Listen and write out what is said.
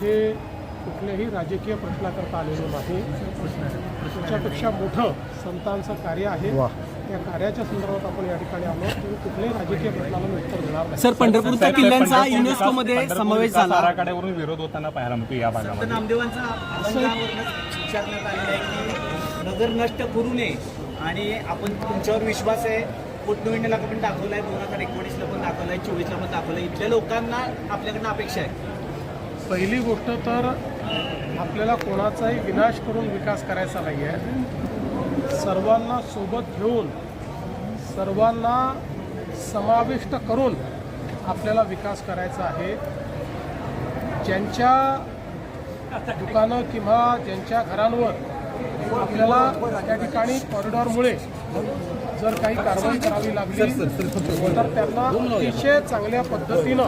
हे कुठल्याही राजकीय प्रश्नाकरता आलेलो नाही. त्याच्यापेक्षा मोठं संतांचं कार्य आहे. त्या कार्याच्या संदर्भात आपण या ठिकाणी आलो. तुम्ही कुठल्याही राजकीय प्रश्नाला मी उत्तर देणार नाही. सर पंढरपूरच्या किल्ल्यांचा पंढरपूर युनेस्को मध्ये समावेश झाला. आराखड्यावरून विरोध होताना पाहायला मिळतो या भागामध्ये. नामदेवांचा अभंगावरूनच विचारण्यात आलेलं आहे की नगर नष्ट करू नये आणि आपण तुमच्यावर विश्वास आहे. पोटनोविंडला पण दाखवलाय. दोन हजार एकोणीसला पण दाखवलाय. चोवीसला पण दाखवलाय. इथल्या लोकांना आपल्याकडनं अपेक्षा आहे. पहिली गोष्ट तर आपल्याला कोणाचाही विनाश करून विकास करायचा नाही आहे सर्वांना सोबत घेऊन सर्वांना समाविष्ट करून आपल्याला विकास करायचा आहे. ज्यांच्या दुकानं किंवा ज्यांच्या घरांवर आपल्याला त्या ठिकाणी कॉरिडॉरमुळे जर काही कारवाई करावी लागली तर त्यांना अतिशय चांगल्या पद्धतीनं